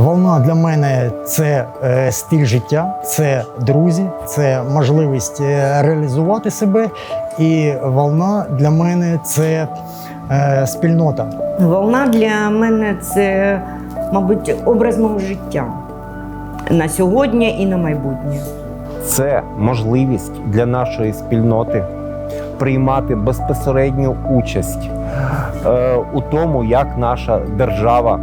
Волна для мене це е, стиль життя, це друзі, це можливість е, реалізувати себе. І волна для мене це е, спільнота. Волна для мене це, мабуть, образ мого життя на сьогодні і на майбутнє. Це можливість для нашої спільноти приймати безпосередню участь у тому, як наша держава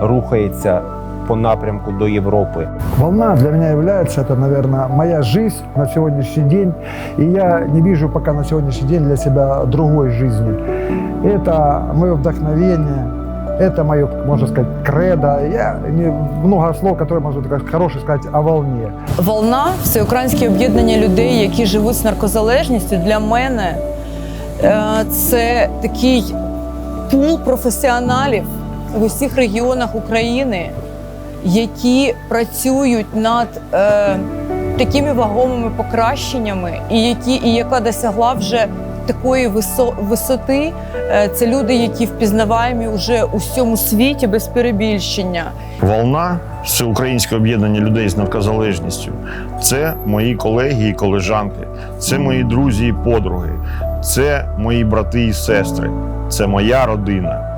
рухається по напрямку до Європи. Волна для меня является, это, наверное, моя жизнь на сегодняшний день. И я не вижу пока на сегодняшний день для себя другой жизни. Это мое вдохновение, это мое, можно сказать, кредо. Я не, много слов, которые можно так хорошие сказать о волне. Волна всеукраїнське об'єднання людей, які живуть з наркозалежністю, для мене е, це такий пул професіоналів в усіх регіонах України, які працюють над е, такими вагомими покращеннями, і які і яка досягла вже такої висо, висоти. Е, це люди, які впізнаваємі вже у всьому світі без перебільшення. Волна всеукраїнське об'єднання людей з наркозалежністю. Це мої колеги і колежанки, це мої друзі і подруги, це мої брати і сестри, це моя родина.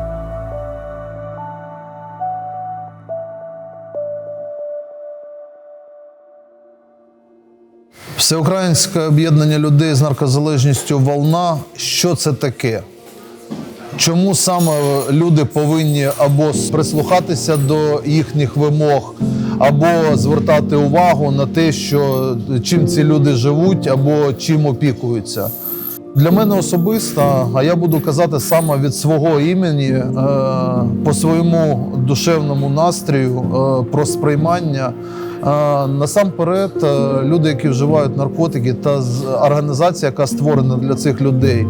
Всеукраїнське об'єднання людей з наркозалежністю Волна. Що це таке? Чому саме люди повинні або прислухатися до їхніх вимог, або звертати увагу на те, що чим ці люди живуть, або чим опікуються? Для мене особисто, а я буду казати саме від свого імені, е, по своєму душевному настрою, е, про сприймання. Насамперед, е, люди, які вживають наркотики, та організація, яка створена для цих людей,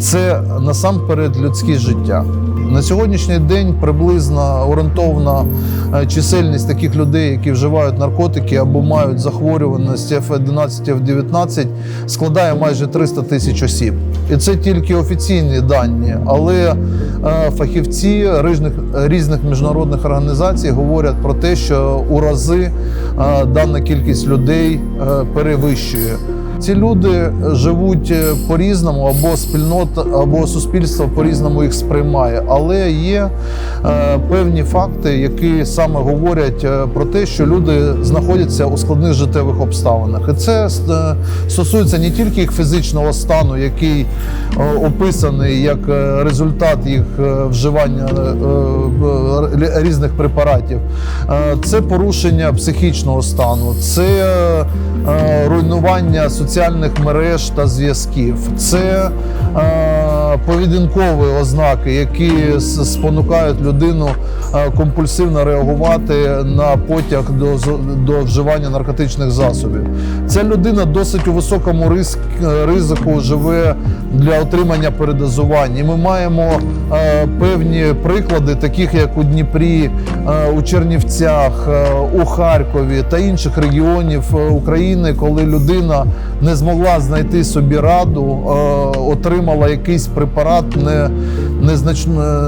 це насамперед людське життя. На сьогоднішній день приблизно орієнтовна е, чисельність таких людей, які вживають наркотики або мають захворюваність F11, F19, складає майже 300 тисяч осіб. І це тільки офіційні дані, але е, фахівці різних, різних міжнародних організацій говорять про те, що у рази е, дана кількість людей перевищує. Ці люди живуть е, по-різному, або спільнота, або суспільство по-різному їх сприймає. Але є е, певні факти, які саме говорять е, про те, що люди знаходяться у складних життєвих обставинах. І це е, стосується не тільки їх фізичного стану, який описаний як результат їх вживання різних препаратів, це порушення психічного стану, це руйнування соціальних мереж та зв'язків, це е, поведінкові ознаки, які спонукають людину е, компульсивно реагувати на потяг до, до вживання наркотичних засобів. Ця людина досить у високому риск, ризику живе для отримання передозувань. І ми маємо е, певні приклади, таких як у Дніпрі, е, у Чернівцях, е, у Харкові та інших регіонів е, України, коли людина не змогла знайти собі раду, е, отримала якийсь препарат не,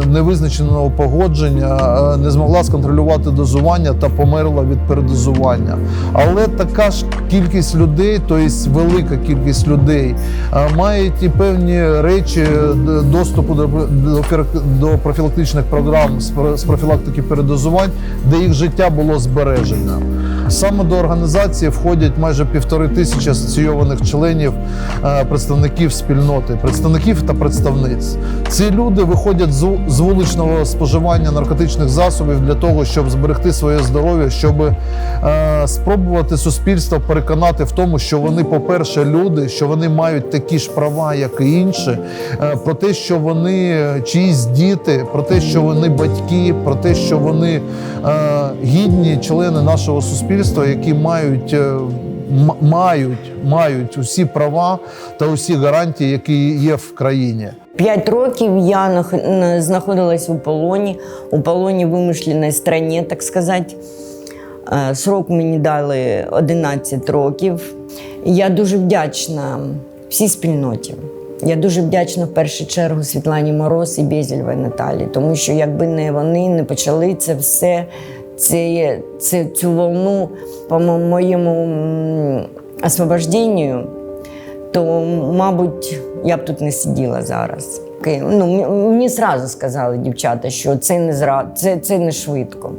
невизначеного погодження, е, не змогла сконтролювати дозування та померла від передозування. Але така ж кількість людей, тобто велика кількість людей, е, мають і певні речі доступу до, профілактичних програм з профілактики передозувань, де їх життя було збережено. Саме до організації входять майже півтори тисячі асоційованих членів е, представників спільноти, представників та представниць. Ці люди виходять з, вуличного споживання наркотичних засобів для того, щоб зберегти своє здоров'я, щоб е, спробувати суспільство переконати в тому, що вони, по-перше, люди, що вони мають такі ж права, як і інші, е, про те, що вони чиїсь діти, про те, що вони батьки, про те, що вони гідні члени нашого суспільства, які мають. е, Мають, мають усі права та усі гарантії, які є в країні. П'ять років я нах- знаходилась у полоні, у полоні вимишленій страні, так сказати. Е, Срок мені дали 11 років. Я дуже вдячна всій спільноті. Я дуже вдячна в першу чергу Світлані Мороз і Безільвій Наталі, тому що якби не вони не почали це все, це, це цю волну по мо- моєму освобожденню, то, мабуть, я б тут не сиділа зараз. Ну, мені одразу сказали дівчата, що це не зра... це, це не швидко.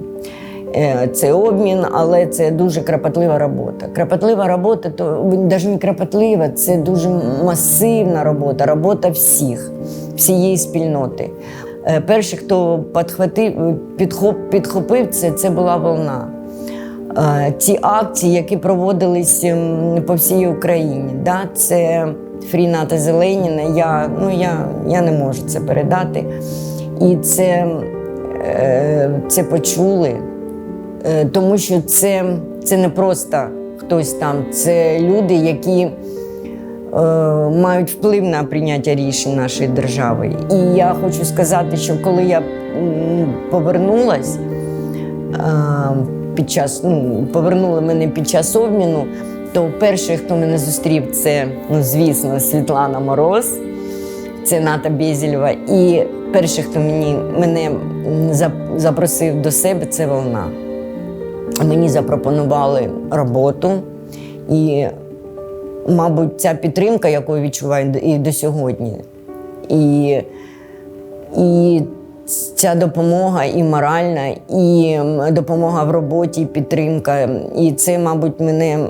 Е, Це обмін, але це дуже кропотлива робота. Кропотлива робота, то навіть не кропотлива, це дуже масивна робота, робота всіх, всієї спільноти. Е, Перший, хто підхоп, підхопив це, це була волна. Е, Ті акції, які проводились ем, по всій Україні, да, це Фріната Зеленіна. Я, ну, я, я не можу це передати. І це, е, це почули. Тому що це, це не просто хтось там, це люди, які мають вплив на прийняття рішень нашої держави. І я хочу сказати, що коли я повернулась, е, під час, ну, повернули мене під час обміну, то перший, хто мене зустрів, це, ну, звісно, Світлана Мороз, це Ната Безілєва. І перший, хто мені, мене запросив до себе, це волна. Мені запропонували роботу, і, мабуть, ця підтримка, яку відчуваю і до сьогодні. І, і ця допомога і моральна, і допомога в роботі, і підтримка. І це, мабуть, мене,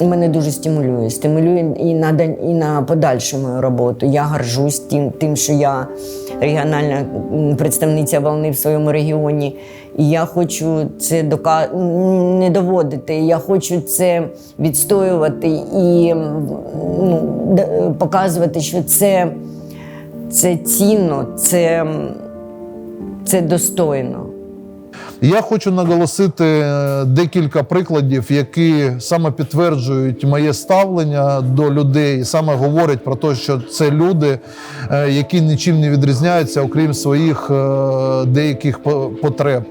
мене дуже стимулює. Стимулює і на, і на подальшу мою роботу. Я горжусь тим, тим, що я регіональна представниця волни в своєму регіоні. І я хочу це дока... не доводити. Я хочу це відстоювати і ну, показувати, що це, це цінно, це, це достойно. Я хочу наголосити е, декілька прикладів, які саме підтверджують моє ставлення до людей, і саме говорять про те, що це люди, е, які нічим не відрізняються, окрім своїх е, деяких по- потреб.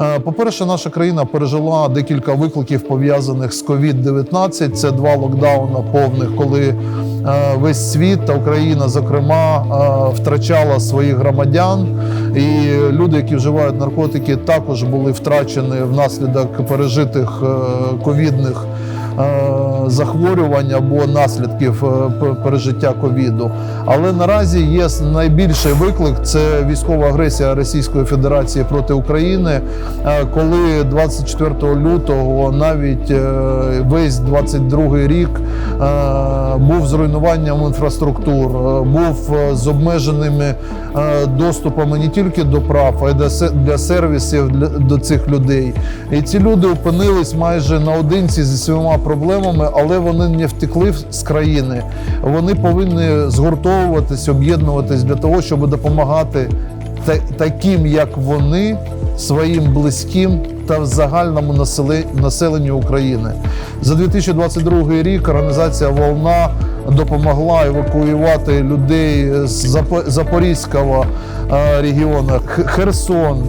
Е, По-перше, наша країна пережила декілька викликів пов'язаних з COVID-19. Це два локдауна повних, коли е, весь світ та Україна, зокрема, е, втрачала своїх громадян. І люди, які вживають наркотики, також були втрачені внаслідок пережитих ковідних захворювань або наслідків е, пережиття ковіду. Але наразі є найбільший виклик це військова агресія Російської Федерації проти України, е, коли 24 лютого навіть е, весь 22 рік е, був зруйнуванням інфраструктур, е, був е, з обмеженими е, доступами не тільки до прав, а й для сервісів до цих людей. І ці люди опинились майже наодинці зі своїми проблемами, але вони не втекли з країни. Вони повинні згуртовуватись, об'єднуватись для того, щоб допомагати та- таким, як вони, своїм близьким та загальному населе- населенню України. За 2022 рік організація Волна допомогла евакуювати людей з Запо- Запорізького е, регіону, Херсон,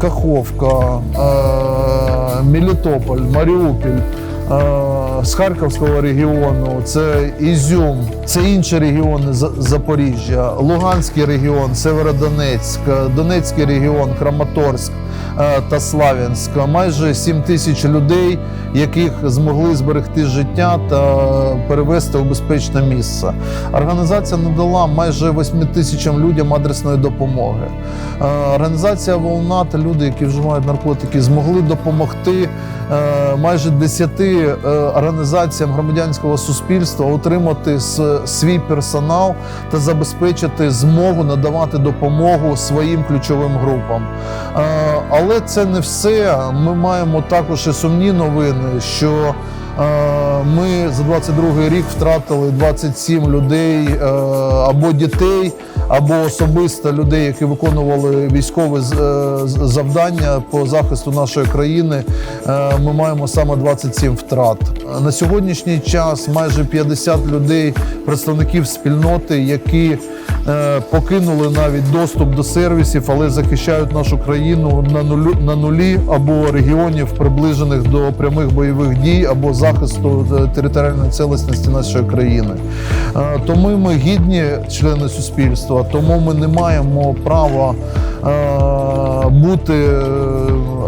Каховка, е, Мелітополь, Маріуполь. З Харківського регіону, це Ізюм, це інші регіони За- Запоріжжя, Луганський регіон, Северодонецьк, Донецький регіон, Краматорськ е, та Славянськ. Майже 7 тисяч людей, яких змогли зберегти життя та перевезти у безпечне місце. Організація надала майже 8 тисячам людям адресної допомоги. Е, Організація Волна та люди, які вживають наркотики, змогли допомогти майже 10 е, організаціям громадянського суспільства отримати свій персонал та забезпечити змогу надавати допомогу своїм ключовим групам. Е, Але це не все. Ми маємо також і сумні новини, що е, ми за 22 рік втратили 27 людей е, або дітей, або особисто людей, які виконували військові з- е, завдання по захисту нашої країни. Е, Ми маємо саме 27 втрат. На сьогоднішній час майже 50 людей, представників спільноти, які е, покинули навіть доступ до сервісів, але захищають нашу країну на нулю на нулі або регіонів, приближених до прямих бойових дій або захисту е, територіальної цілісності нашої країни. Е, Тому ми гідні члени суспільства, тому ми не маємо права бути е,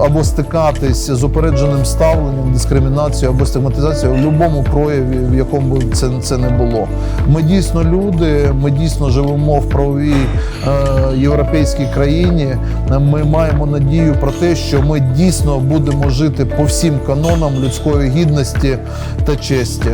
або стикатись з упередженим ставленням, дискримінацією або стигматизацією в будь-якому прояві, в якому це, це не було. Ми дійсно люди, ми дійсно живемо в правовій е, європейській країні. Ми маємо надію про те, що ми дійсно будемо жити по всім канонам людської гідності та честі.